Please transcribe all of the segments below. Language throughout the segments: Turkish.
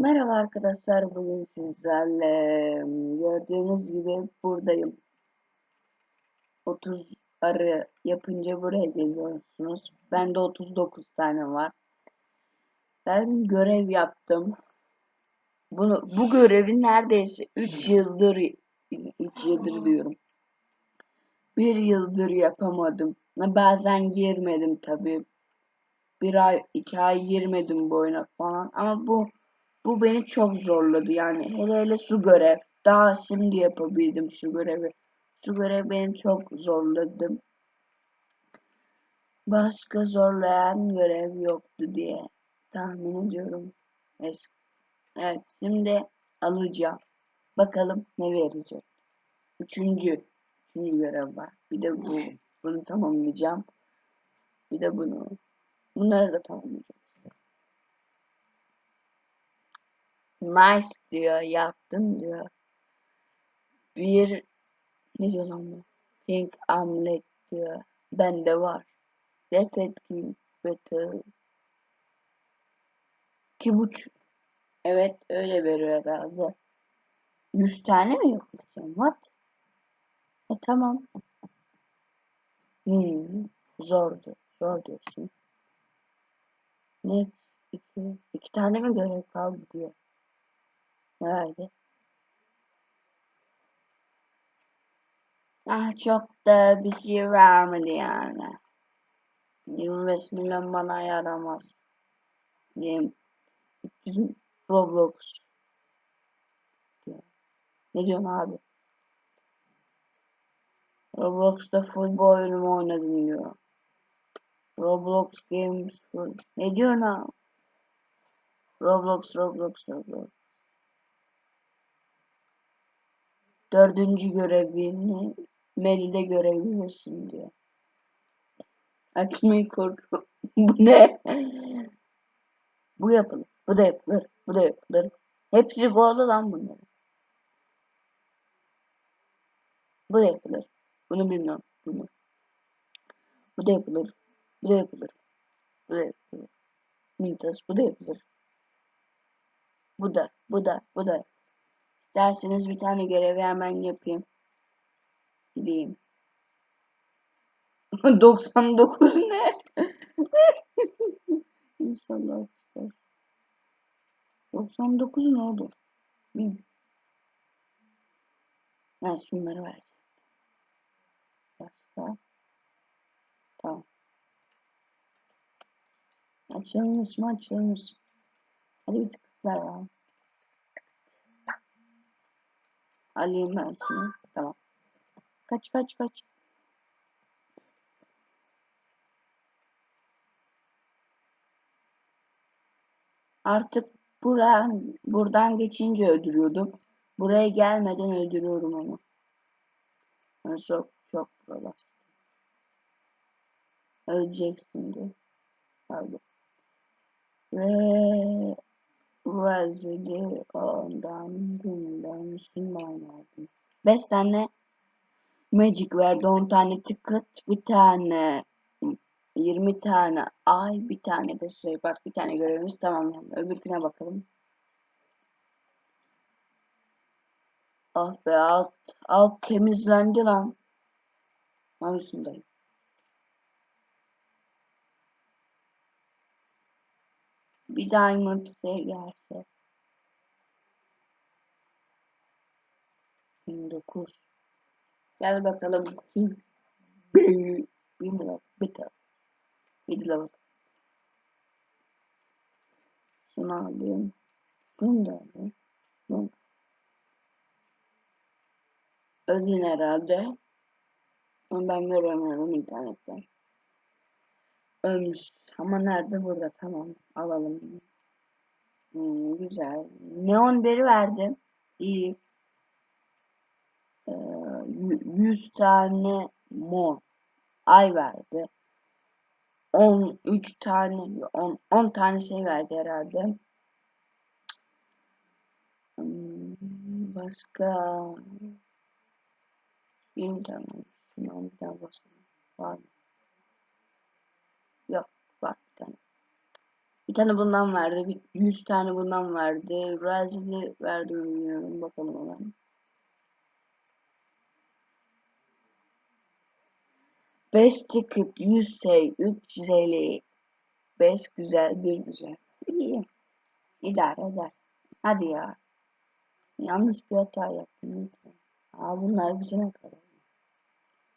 Merhaba arkadaşlar, bugün sizlerle gördüğünüz gibi buradayım. 30 arı yapınca buraya geliyorsunuz. Bende 39 tane var. Ben görev yaptım. Bunu bu görevi neredeyse 3 yıldır 3 yıldır diyorum. Bir yıldır yapamadım. Bazen girmedim tabii. Bir ay, iki ay girmedim bu oyuna falan. Ama bu bu beni çok zorladı yani. Hele hele su görev. Daha şimdi yapabildim su görevi. Su görev beni çok zorladı. Başka zorlayan görev yoktu diye tahmin ediyorum. Evet, evet şimdi alacağım. Bakalım ne verecek. Üçüncü. Üçüncü görev var. Bir de bu. Bunu tamamlayacağım. Bir de bunu. Bunları da tamamlayacağım. Nice diyor. Yaptın diyor. Bir ne diyor lan? Pink Amulet diyor. Bende var. Defet King Battle. İki buçuk. Evet öyle veriyor herhalde. Yüz tane mi yapacağım? What? E tamam. Hmm, zordu. Zor diyorsun. Ne? İki, iki tane mi görev kaldı diyor. Nerede? Ah çok da bir şey vermedi yani. 25 milyon bana yaramaz. Diyeyim. 300 Roblox. Ne diyorsun abi? Roblox'ta bu oyunumu oynadın diyor. Roblox Games. Ne diyorsun abi? Roblox, Roblox, Roblox. Dördüncü görevini Melide görebilirsin diyor. Açmayı korkuyorum. Bu ne? Bu yapılır. Bu da yapılır. Bu da yapılır. Hepsi go'lu lan bunların. Bu da yapılır. Bunu bilmiyorum. Bunu. Bu da yapılır. Bu da yapılır. Bu da yapılır. Mintas bu da yapılır. Bu da, bu da, bu da. İsterseniz bir tane görevi hemen yapayım. Gideyim. 99 ne? İnşallah çıkar. 99 ne olur? Bin. Ben şunları vereceğim. Başka. Tamam. Açılmış mı açılmış. Hadi bir tıkıt ver bana. Alayım ben şunu. Tamam. Kaç kaç kaç. Artık buradan, buradan geçince öldürüyordum. Buraya gelmeden öldürüyorum onu. Yani çok çok basit. Öleceksin diye. Pardon. Ve Razili ondan bundan Müslüman aldım. 5 tane Magic verdi. 10 tane ticket. Bir tane 20 tane ay. Bir tane de şey. Bak bir tane görevimiz tamamlandı. Öbürküne bakalım. Ah be alt. Alt temizlendi lan. Hangisindeyim? Bir diamond şey gelse. 29. Gel bakalım. Bir level. Bir level. Şunu alayım. Bunu da alayım. Bunu. Ödün herhalde. Ama ben göremiyorum internetten. Ölmüş. Ama nerede? Burada. Tamam. Alalım. Hmm, güzel. Neon beri verdim. İyi. Ee, 100 tane mor. Ay verdi. 13 tane 10, 10 tane şey verdi herhalde. Hmm, başka 20 tane. Şuna bir tane basalım. Var mı? Yok. Var bir tane. Bundan verdi. Bir 100 tane bundan verdi. Razili verdi mi bilmiyorum. Bakalım hemen. Beş ticket 100 şey 350 5 güzel bir güzel. İyi. İdare eder. Hadi ya. Yanlış bir hata yaptım lütfen. Aa bunlar bitene kadar.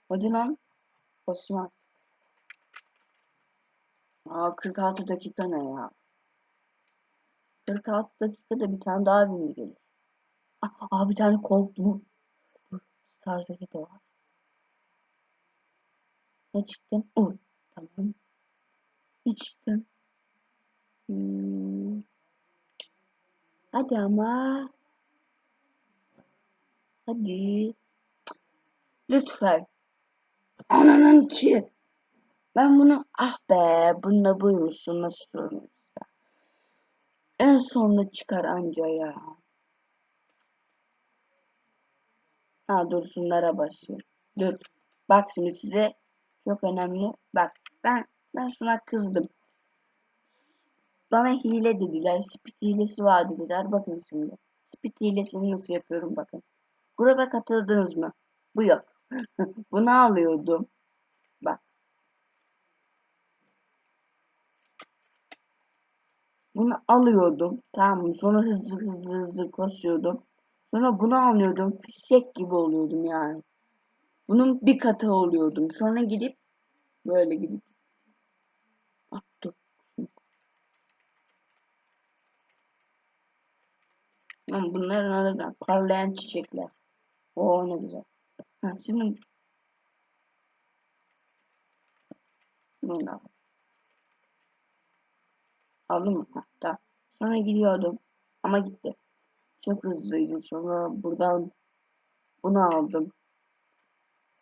Hadi lan. Osman. Aa 46 dakika ne ya? 46 dakikada bir tane daha bini gelir. Aa, aa bir tane Colt mu? Dur. Star Zeki de var. Ne çıktın? Uy. Tamam. Ne çıktın? Hmm. Hadi ama. Hadi. Lütfen. Ananın ki. Ben bunu ah be bunda buymuşsun nasıl sormuş En sonunda çıkar anca ya. Ha dur şunlara basayım. Dur. Bak şimdi size çok önemli. Bak ben ben şuna kızdım. Bana hile dediler. Speed hilesi var dediler. Bakın şimdi. Speed hilesini nasıl yapıyorum bakın. Gruba katıldınız mı? Bu yok. Bunu alıyordum. Bak. Bunu alıyordum. Tamam mı? Sonra hızlı hızlı hızlı koşuyordum. Sonra bunu alıyordum. Fişek gibi oluyordum yani. Bunun bir katı oluyordum. Sonra gidip böyle gidip dur. Lan bunlar nereden? Parlayan çiçekler. Oo ne güzel. Ha, şimdi bunu da aldım mı? Ha. Sonra gidiyordum. Ama gitti. Çok hızlıydı. Sonra buradan bunu aldım.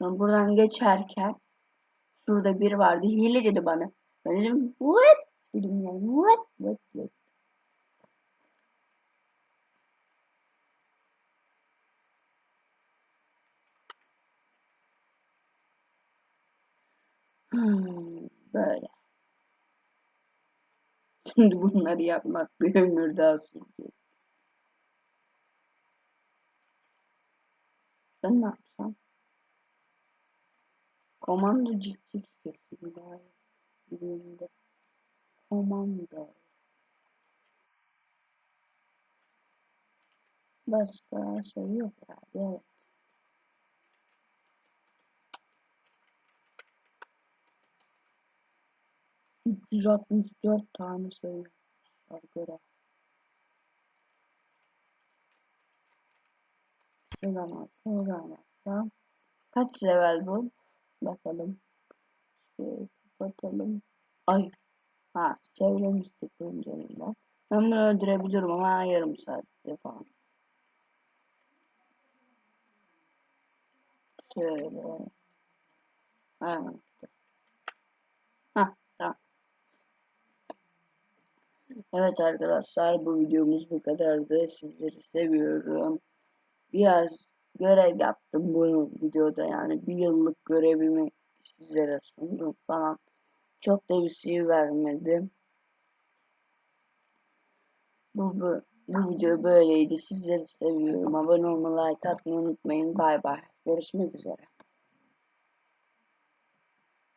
Sonra buradan geçerken şurada biri vardı. Hile dedi bana. Ben dedim what? Dedim yani what? What? What? Hmm, böyle. Şimdi bunları yapmak bir ömür daha. Ben ne yapsam? Komando cikcik kesin daha birinde. Komando. Başka şey yok herhalde. Evet. Üç yüz altmış dört tane sayı var göre. Şuradan at, şuradan at. Kaç level bu? Bakalım. Şöyle kapatalım. Ay. Ha sevlemiştik önceden. Ben bunu öldürebilirim ama yarım saatte falan. Şöyle. Ha. Ha tamam. Evet arkadaşlar bu videomuz bu kadardı. Sizleri seviyorum. Biraz görev yaptım bu videoda yani bir yıllık görevimi sizlere sundum falan. Çok da bir şey vermedim. Bu, bu, bu video böyleydi. Sizleri seviyorum. Abone olmayı, like atmayı unutmayın. Bay bay. Görüşmek üzere.